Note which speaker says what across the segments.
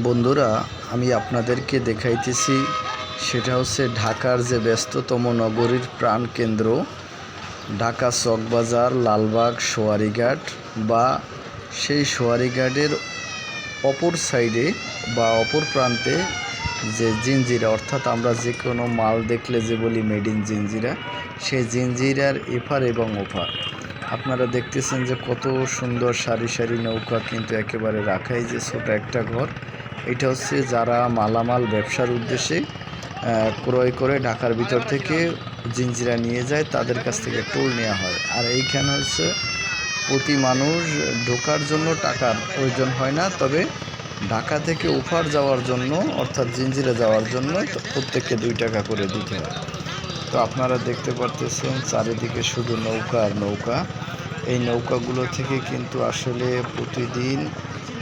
Speaker 1: বন্ধুরা, আমি আপনাদেরকে দেখাইতেছি, সেটা হচ্ছে ঢাকার যে ব্যস্ততম নগরীর প্রাণকেন্দ্র ঢাকা চকবাজার লালবাগ, সোয়ারিঘাট বা সেই সোয়ারিঘাটের অপর সাইডে বা অপর প্রান্তে যে জিঞ্জিরা অর্থাৎ আমরা যে কোনো মাল দেখলে যে বলি মেড ইন জিঞ্জিরা সেই জিঞ্জিরার এফার এবং ওফার আপনারা দেখতেছেন যে কত সুন্দর সারি সারি নৌকা কিন্তু একেবারে রাখাই যে ছোট একটা ঘর। এটা হচ্ছে যারা মালামাল ব্যবসার উদ্দেশ্যে ক্রয় করে ঢাকার ভিতর থেকে জিঞ্জিরা নিয়ে যায়, তাদের কাছ থেকে টোল নেওয়া হয়। আর এইখানে হচ্ছে প্রতি মানুষ ঢোকার জন্য টাকার প্রয়োজন হয় না, তবে ঢাকা থেকে ওপার যাওয়ার জন্য, অর্থাৎ জিঞ্জিরা যাওয়ার জন্য প্রত্যেককে দুই টাকা করে দিতে হয়। তো আপনারা দেখতে পারতেছেন চারিদিকে শুধু নৌকা আর নৌকা। এই নৌকাগুলো থেকে কিন্তু আসলে প্রতিদিন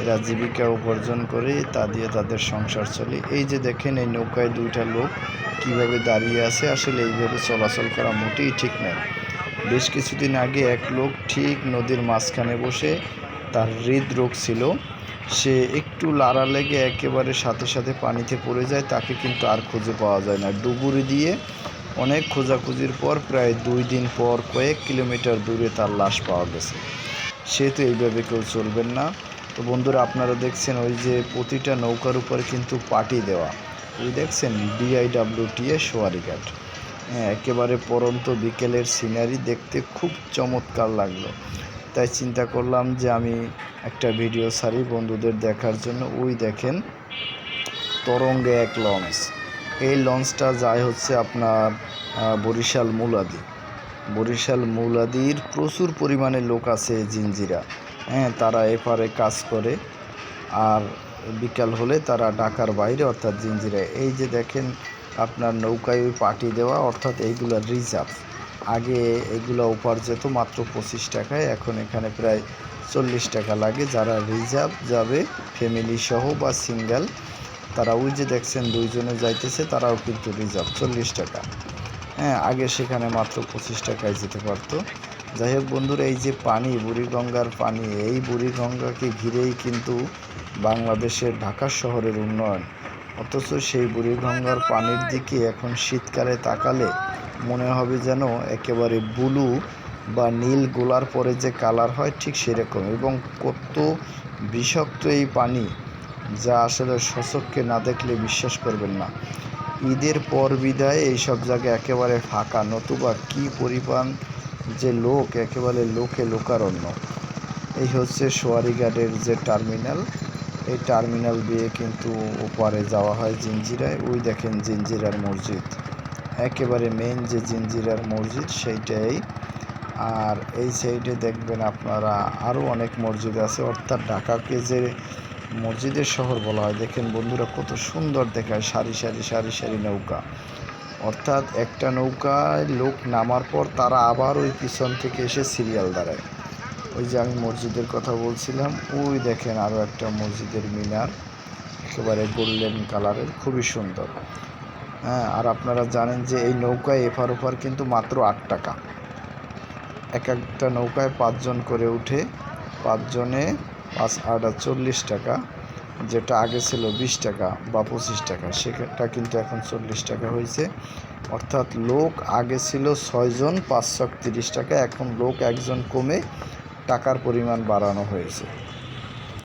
Speaker 1: এরা জীবিকা উপার্জন করে, তা দিয়ে তাদের সংসার চলে। এই যে দেখেন, এই নৌকায় দুইটা লোক কীভাবে দাঁড়িয়ে আছে, আসলে এইভাবে চলাচল করা মোটেই ঠিক নয় বেশ কিছুদিন আগে এক লোক ঠিক নদীর মাঝখানে বসে তার হৃদরোগ ছিল। সে একটু লাড়া লেগে একেবারে সাথে সাথে পানিতে পড়ে যায়, তাকে কিন্তু আর খুঁজে পাওয়া যায় না। ডুবুরি দিয়ে অনেক খোঁজাখুঁজির পর প্রায় দুই দিন পর কয়েক কিলোমিটার দূরে তার লাশ পাওয়া গেছে। সে তো এইভাবে কেউ চলবেন না। তো বন্ধুরা আপনারা দেখছেন ওই যে প্রতিটা নৌকার উপরে কিন্তু পাটি দেওয়া। ওই দেখছেন বিআইডাব্লিউটিএ সোয়ারিঘাট। হ্যাঁ একেবারে পরন্ত বিকেলের সিনারি দেখতে খুব চমৎকার লাগল। তাই চিন্তা করলাম যে আমি একটা ভিডিও সারি বন্ধুদের দেখার জন্য। ওই দেখেন তরঙ্গে এক লঞ্চ। এই লঞ্চটা যায় হচ্ছে আপনার বরিশাল মুলাদি। বরিশাল মুলাদির প্রচুর পরিমাণে লোক আছে জিঞ্জিরা হ্যাঁ তারা এপারে কাজ করে। আর বিকাল হলে তারা ঢাকার বাইরে, অর্থাৎ জিঞ্জিরা এই যে দেখেন, আপনার নৌকায় ওই পাটি দেওয়া, অর্থাৎ এইগুলো রিজার্ভ আগে এগুলো ওপার যেত মাত্র পঁচিশ টাকায়, এখন এখানে প্রায় চল্লিশ টাকা লাগে। যারা রিজার্ভ যাবে ফ্যামিলি সহ বা সিঙ্গেল তারা ওই যে দেখছেন, দুইজনে যাইতেছে, তারাও কিন্তু রিজার্ভ চল্লিশ টাকা। হ্যাঁ আগে সেখানে মাত্র পঁচিশ টাকায় যেতে পারতো। যাই হোক বন্ধুরা, এই যে পানি, বুড়িগঙ্গার পানি, এই বুড়িগঙ্গাকে ঘিরেই কিন্তু বাংলাদেশের ঢাকা শহরের উন্নয়ন। অথচ সেই বুড়িগঙ্গার পানির দিকে এখন শীতকালে তাকালে মনে হবে যেন একেবারে ব্লু বা নীল গোলার পরে যে কালার হয় ঠিক সেরকম এবং কত বিষাক্ত এই পানি যা আসলে সচক্ষে না দেখলে বিশ্বাস করবেন না। ঈদের পর বিদায়, এইসব জায়গায় একেবারে ফাঁকা, নতুবা কি পরিমাণ যে লোক, একেবারে লোকে লোকারণ্য। এই হচ্ছে সোয়ারিঘাটের যে টার্মিনাল। এই টার্মিনাল দিয়ে কিন্তু ওপারে যাওয়া হয় জিঞ্জিরায় ওই দেখেন জিঞ্জিরার মসজিদ। একেবারে মেন যে জিঞ্জিরার মসজিদ, সেইটাই। আর এই সাইডে দেখবেন আপনারা আরও অনেক মসজিদ আছে। অর্থাৎ ঢাকাকে যে মসজিদের শহর বলা হয়, দেখেন বন্ধুরা কত সুন্দর দেখায়। সারি সারি সারি সারি নৌকা। অর্থাৎ একটা নৌকায় লোক নামার পর তারা আবার ওই পিছন থেকে এসে সিরিয়াল দাঁড়ায়। ওই যে আমি মসজিদের কথা বলছিলাম, ওই দেখেন আরও একটা মসজিদের মিনার, একেবারে গোল্ডেন কালারের, খুবই সুন্দর। হ্যাঁ আর আপনারা জানেন যে এই নৌকায় এফার ওফার কিন্তু মাত্র আট টাকা। এক একটা নৌকায় পাঁচজন করে উঠে, পাঁচজনে পাঁচ আট চল্লিশ টাকা। যেটা আগে ছিল বিশ টাকা বা পঁচিশ টাকা, সেটা কিন্তু এখন চল্লিশ টাকা হয়েছে। অর্থাৎ লোক আগে ছিল ছয়জন পাঁচশো তিরিশ টাকা, এখন লোক একজন কমে টাকার পরিমাণ বাড়ানো হয়েছে।